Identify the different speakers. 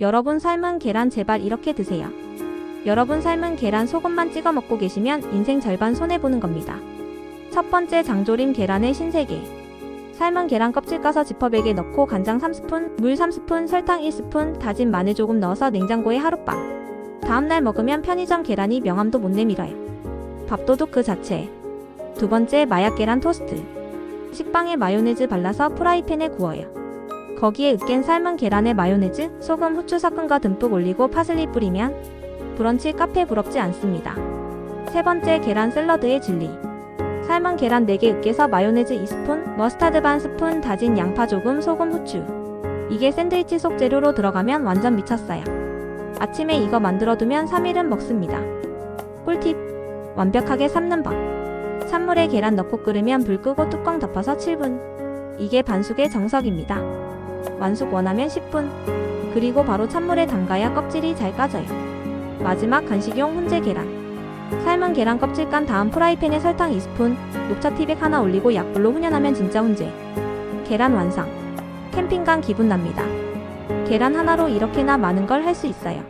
Speaker 1: 여러분 삶은 계란 제발 이렇게 드세요. 여러분 삶은 계란 소금만 찍어 먹고 계시면 인생 절반 손해보는 겁니다. 첫 번째 장조림 계란의 신세계. 삶은 계란 껍질 까서 지퍼백에 넣고 간장 3스푼, 물 3스푼, 설탕 1스푼, 다진 마늘 조금 넣어서 냉장고에 하룻밤. 다음날 먹으면 편의점 계란이 명함도 못 내밀어요. 밥도둑 그 자체. 두 번째 마약 계란 토스트. 식빵에 마요네즈 발라서 프라이팬에 구워요. 거기에 으깬 삶은 계란에 마요네즈, 소금, 후추 섞은 거 듬뿍 올리고 파슬리 뿌리면 브런치 카페 부럽지 않습니다. 세 번째 계란 샐러드의 진리. 삶은 계란 4개 으깨서 마요네즈 2스푼, 머스타드 반 스푼, 다진 양파 조금, 소금, 후추. 이게 샌드위치 속 재료로 들어가면 완전 미쳤어요. 아침에 이거 만들어두면 3일은 먹습니다. 꿀팁. 완벽하게 삶는 법. 찬물에 계란 넣고 끓으면 불 끄고 뚜껑 덮어서 7분. 이게 반숙의 정석입니다. 완숙 원하면 10분. 그리고 바로 찬물에 담가야 껍질이 잘 까져요. 마지막 간식용 훈제 계란. 삶은 계란 껍질 깐 다음 프라이팬에 설탕 2스푼, 녹차 티백 하나 올리고 약불로 훈연하면 진짜 훈제. 계란 완성. 캠핑 간 기분 납니다. 계란 하나로 이렇게나 많은 걸 할 수 있어요.